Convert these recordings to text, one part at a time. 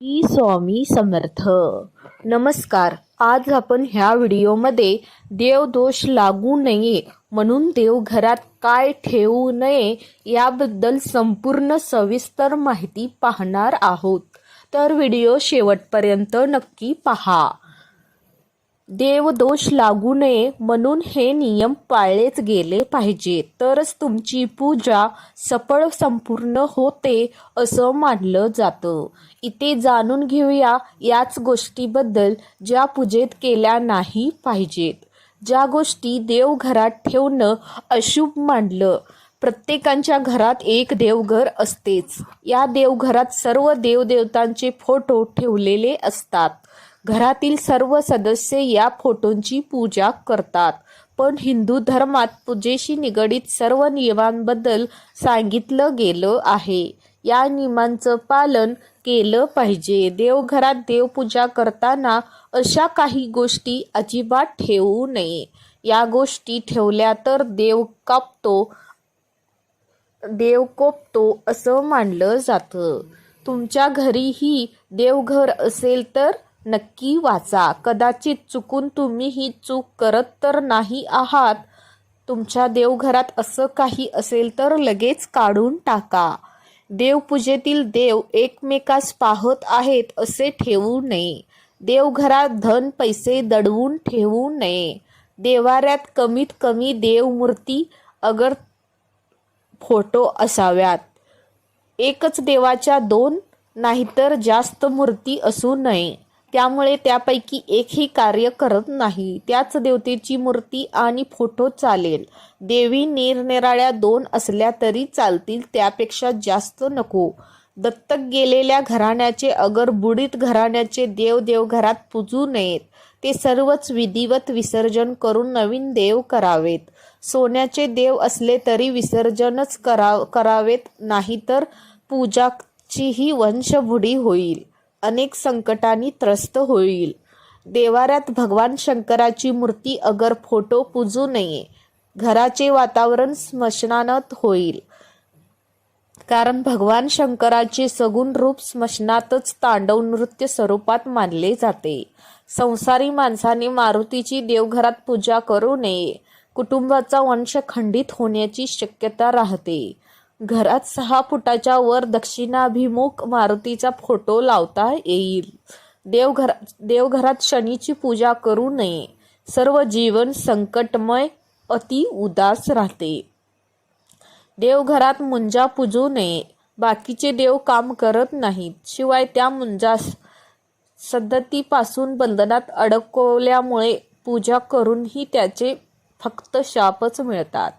श्री स्वामी समर्थ. नमस्कार. आज आपण ह्या व्हिडिओमध्ये देवदोष लागू नये म्हणून देवघरात काय ठेवू नये याबद्दल संपूर्ण सविस्तर माहिती पाहणार आहोत. तर व्हिडिओ शेवटपर्यंत नक्की पहा. देवदोष लागू नये म्हणून हे नियम पाळलेच गेले पाहिजे. तरच तुमची पूजा सफळ संपूर्ण होते असं मानलं जातं. इथे जाणून घेऊया याच गोष्टीबद्दल ज्या पूजेत केल्या नाही पाहिजेत. ज्या गोष्टी देवघरात ठेवणं अशुभ मानलं. प्रत्येकांच्या घरात एक देवघर असतेच. या देवघरात सर्व देवदेवतांचे फोटो ठेवलेले असतात. घरातील सर्व सदस्य या फोटोंची पूजा करतात. पण हिंदू धर्मात पूजेशी निगडीत सर्व नियमांबद्दल सांगितलं गेलं आहे. या नियमांचं पालन केलं पाहिजे. देवघरात देवपूजा करताना अशा काही गोष्टी अजिबात ठेवू नये. या गोष्टी ठेवल्या तर देव कापतो देव कोपतो असं मानलं जातं. तुमच्या घरीही देवघर असेल तर नक्की वाचा. कदाचित चुकून तुम्ही ही चूक करत तर नाही आहात. तुमच्या देवघरात असं काही असेल तर लगेच काढून टाका. देवपूजेतील देव एकमेकास पाहत आहेत असे ठेवू नये. देवघरात धन पैसे दडवून ठेवू नये. देवाऱ्यात कमीत कमी देवमूर्ती अगर फोटो असाव्यात. एकच देवाच्या दोन नाहीतर जास्त मूर्ती असू नये. त्यामुळे त्यापैकी एकही कार्य करत नाही. त्याच देवतेची मूर्ती आणि फोटो चालेल. देवी निरनिराळ्या दोन असल्या तरी चालतील त्यापेक्षा जास्त नको. दत्तक गेलेल्या घराण्याचे अगर बुडीत घराण्याचे देव देवघरात पूजू नयेत ते सर्वच विधिवत विसर्जन करून नवीन देव करावेत. सोन्याचे देव असले तरी विसर्जनच करा करावेत नाहीतर पूजाचीही वंशभुडी होईल. अनेक संकटांनी त्रस्त होईल. देवाऱ्यात भगवान शंकराची मूर्ती अगर फोटो पूजू नये घराचे वातावरण स्मशानात होईल. कारण भगवान शंकराचे सगुण रूप स्मशनातच तांडव नृत्य स्वरूपात मानले जाते. संसारी माणसाने मारुतीची देवघरात पूजा करू नये. कुटुंबाचा वंश खंडित होण्याची शक्यता राहते. घरात सहा फुटाच्या वर दक्षिणाभिमुख मारुतीचा फोटो लावता येईल. देवघरा देवघरात शनीची पूजा करू नये. सर्व जीवन संकटमय अति उदास राहते. देवघरात मुंजा पूजू नये. बाकीचे देव काम करत नाहीत. शिवाय त्या मुंजास सद्धतीपासून बंधनात अडकवल्यामुळे पूजा करूनही त्याचे फक्त शापच मिळतात.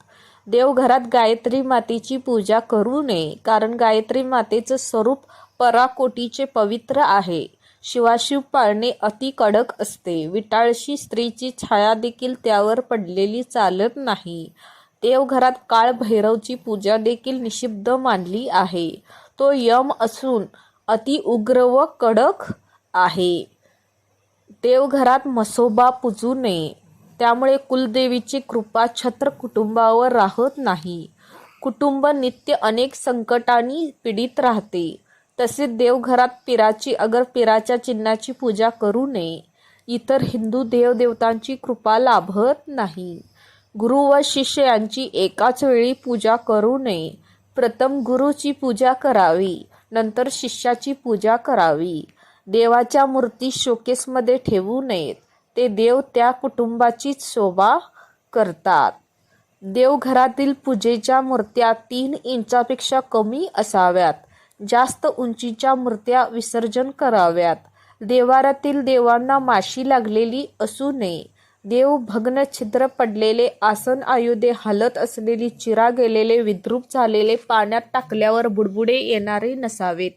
देवघरात गायत्री मातेची पूजा करू नये कारण गायत्री मातेचं स्वरूप पराकोटीचे पवित्र आहे. शिवाशिव पाळणे अति कडक असते. विटाळशी स्त्रीची छाया देखील त्यावर पडलेली चालत नाही. देवघरात काळ भैरवची पूजा देखील निषिद्ध मानली आहे. तो यम असून अति उग्र व कडक आहे. देवघरात मसोबा पुजू नये. त्यामुळे कुलदेवीची कृपा छत्र कुटुंबावर राहत नाही. कुटुंब नित्य अनेक संकटांनी पीडित राहते. तसेच देवघरात पिराची अगर पिराच्या चिन्हाची पूजा करू नये. इतर हिंदू देवदेवतांची कृपा लाभत नाही. गुरु व शिष्य यांची एकाच वेळी पूजा करू नये. प्रथम गुरुची पूजा करावी नंतर शिष्याची पूजा करावी. देवाच्या मूर्ती शोकेसमध्ये ठेवू नयेत. ते देव त्या कुटुंबाचीच शोभा करतात. देवघरातील पूजेच्या मूर्त्या तीन इंचापेक्षा कमी असाव्यात. जास्त उंचीच्या मूर्त्या विसर्जन कराव्यात. देवारातील देवांना माशी लागलेली असू नये. देव भग्न छिद्र पडलेले आसन आयुधे हलत असलेली चिरा गेलेले विद्रूप झालेले पाण्यात टाकल्यावर बुडबुडे येणारे नसावेत.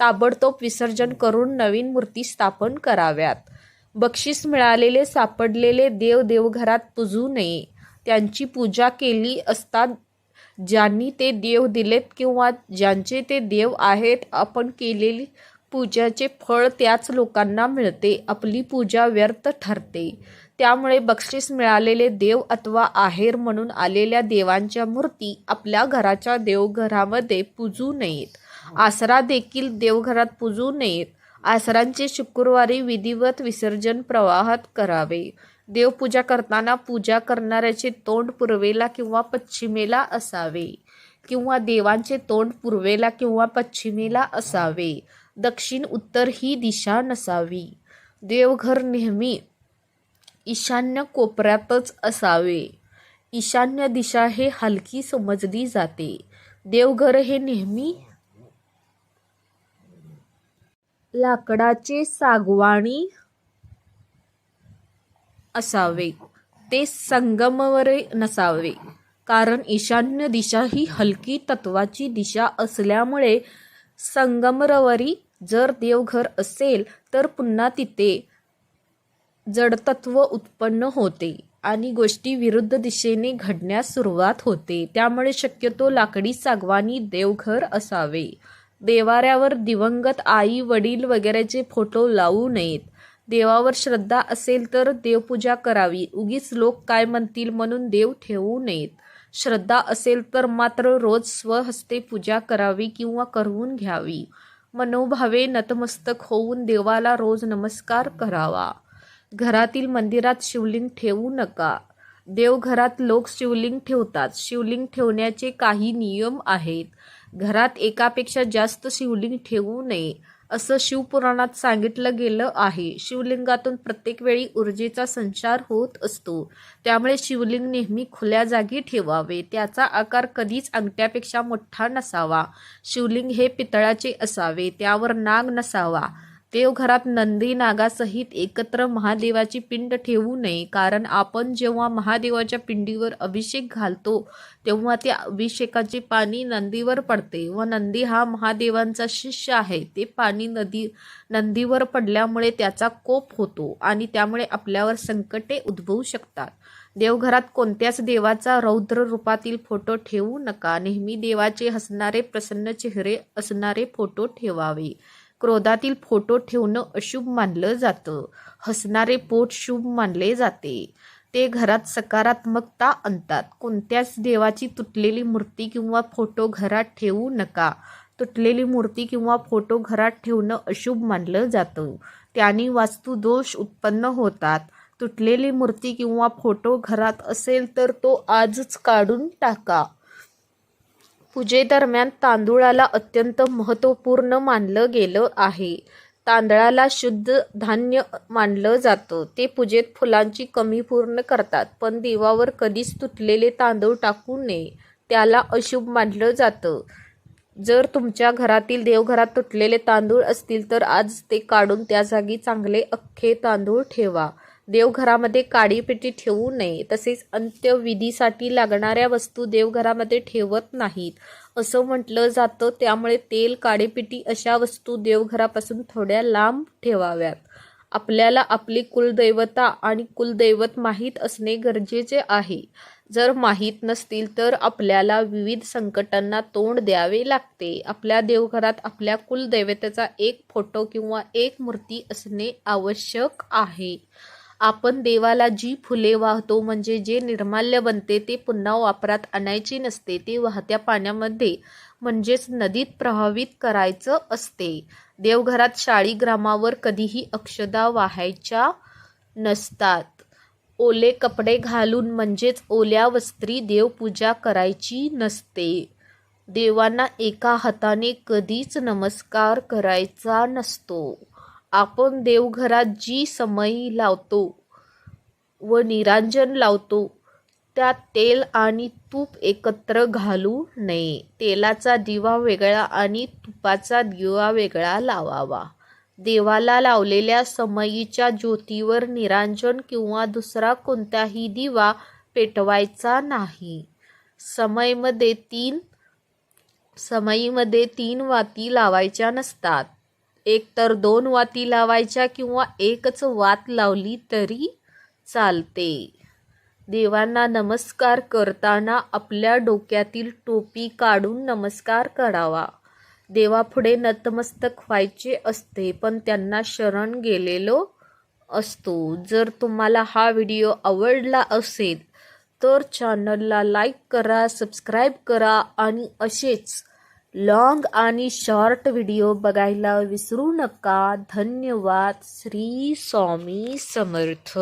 ताबडतोब विसर्जन करून नवीन मूर्ती स्थापन कराव्यात. बक्षीस मिळालेले सापडलेले देव देवघरात पुजू नये. त्यांची पूजा केली असता ज्यांनी ते देव दिलेत किंवा ज्यांचे ते देव आहेत आपण केलेली पूजाचे फळ त्याच लोकांना मिळते. आपली पूजा व्यर्थ ठरते. त्यामुळे बक्षीस मिळालेले देव अथवा आहेर म्हणून आलेल्या देवांच्या मूर्ती आपल्या घराच्या देवघरामध्ये पूजू नयेत. आसरा देखील देवघरात पूजू नयेत. आसरांचे शुक्रवारी विधिवत विसर्जन प्रवाहात करावे. देवपूजा करताना पूजा करणाऱ्याचे तोंड पूर्वेला किंवा पश्चिमेला असावे. किंवा देवांचे तोंड पूर्वेला किंवा पश्चिमेला असावे. दक्षिण उत्तर ही दिशा नसावी. देवघर नेहमी ईशान्य कोपऱ्यातच असावे. ईशान्य दिशा हे हलकी समजली जाते. देवघर हे नेहमी लाकडाचे सागवाणी असावे. ते संगमवरे नसावे. कारण ईशान्य दिशा ही हलकी तत्वाची दिशा असल्यामुळे संगमरवरी जर देवघर असेल तर पुन्हा तिथे जडतत्व उत्पन्न होते आणि गोष्टी विरुद्ध दिशेने घडण्यास सुरुवात होते. त्यामुळे शक्यतो लाकडी सागवानी देवघर असावे. देवाऱ्यावर दिवंगत आई वडील वगैरेचे फोटो लावू नयेत. देवावर श्रद्धा असेल तर देवपूजा करावी. उगीच लोक काय म्हणतील म्हणून देव ठेवू नयेत. श्रद्धा असेल तर मात्र रोज स्वहस्ते पूजा करावी किंवा करवून घ्यावी. मनोभावे नतमस्तक होऊन देवाला रोज नमस्कार करावा. घरातील मंदिरात शिवलिंग ठेवू नका. देवघरात लोक शिवलिंग ठेवतात. शिवलिंग ठेवण्याचे काही नियम आहेत. घरात एकापेक्षा जास्त शिवलिंग ठेवू नये असं शिवपुराणात सांगितलं गेलं आहे. शिवलिंगातून प्रत्येक वेळी ऊर्जेचा संचार होत असतो. त्यामुळे शिवलिंग नेहमी खुल्या जागी ठेवावे. त्याचा आकार कधीच अंगठ्यापेक्षा मोठा नसावा. शिवलिंग हे पितळाचे असावे. त्यावर नाग नसावा. देवघरात नंदी नागासहित एकत्र महादेवाची पिंड ठेवू नये. कारण आपण जेव्हा महादेवाच्या पिंडीवर अभिषेक घालतो तेव्हा त्या अभिषेकाचे पाणी नंदीवर पडते व नंदी हा महादेवांचा शिष्य आहे. ते पाणी नदी नंदीवर पडल्यामुळे त्याचा कोप होतो आणि त्यामुळे आपल्यावर संकटे उद्भवू शकतात. देवघरात कोणत्याच देवाचा रौद्र रूपातील फोटो ठेवू नका. नेहमी देवाचे हसणारे प्रसन्न चेहरे असणारे फोटो ठेवावे. क्रोधातील फोटो ठेवणं अशुभ मानलं जातं. हसणारे पोट शुभ मानले जाते. ते घरात सकारात्मकता आणतात. कोणत्याच देवाची तुटलेली मूर्ती किंवा फोटो घरात ठेवू नका. तुटलेली मूर्ती किंवा फोटो घरात ठेवणं अशुभ मानलं जातं. त्याने वास्तुदोष उत्पन्न होतात. तुटलेली मूर्ती किंवा फोटो घरात असेल तर तो आजच काढून टाका. पूजेदरम्यान तांदूळाला अत्यंत महत्त्वपूर्ण मानलं गेलं आहे. तांदळाला शुद्ध धान्य मानलं जातं. ते पूजेत फुलांची कमी पूर्ण करतात पण देवावर कधीच तुटलेले तांदूळ टाकू नये त्याला अशुभ मानलं जातं. जर तुमच्या घरातील देवघरात तुटलेले तांदूळ असतील तर आज ते काढून त्या जागी चांगले अख्खे तांदूळ ठेवा. देवघरामध्ये काडीपेटी ठेवू नये तसेच अंत्यविधीसाठी लागणाऱ्या वस्तू देवघरामध्ये ठेवत नाहीत. असं म्हटलं जातं त्यामुळे तेल काडीपेटी अशा वस्तू देवघरापासून थोड्या लांब ठेवाव्यात. आपल्याला आपली कुलदैवता आणि कुलदैवत माहीत असणे गरजेचे आहे. जर माहीत नसतील तर आपल्याला विविध संकटांना तोंड द्यावे लागते. आपल्या देवघरात आपल्या कुलदैवतेचा एक फोटो किंवा एक मूर्ती असणे आवश्यक आहे. आपण देवाला जी फुले वाहतो म्हणजे जे निर्माल्य बनते ते पुन्हा वापरात आणायचे नसते ते वाहत्या पाण्यामध्ये म्हणजेच नदीत प्रभावित करायचं असते. देवघरात शाळीग्रामावर कधीही अक्षदा वाहायच्या नसतात. ओले कपडे घालून म्हणजेच ओल्या वस्त्री देवपूजा करायची नसते. देवांना एका हाताने कधीच नमस्कार करायचा नसतो. आपण देवघरात जी समई लावतो व निरांजन लावतो त्यात तेल आणि तूप एकत्र घालू नये. तेलाचा दिवा वेगळा आणि तुपाचा दिवा वेगळा लावावा. देवाला लावलेल्या समईच्या ज्योतीवर निरांजन किंवा दुसरा कोणताही दिवा पेटवायचा नाही. समईमध्ये तीन समईमध्ये तीन वाती लावायच्या नसतात. एक तर दोन वाती लावायच्या किंवा एकच वात लावली तरी चालते. देवांना नमस्कार करताना आपल्या डोक्यातील टोपी काढून नमस्कार करावा. देवापुढे नतमस्तक व्हायचे असते पण त्यांना शरण गेलेलो असतो. जर तुम्हाला हा व्हिडिओ आवडला असेल तर चॅनलला लाईक करा सबस्क्राईब करा आणि असेच लॉंग आणि शॉर्ट व्हिडिओ बघायला विसरू नका. धन्यवाद. श्री स्वामी समर्थ.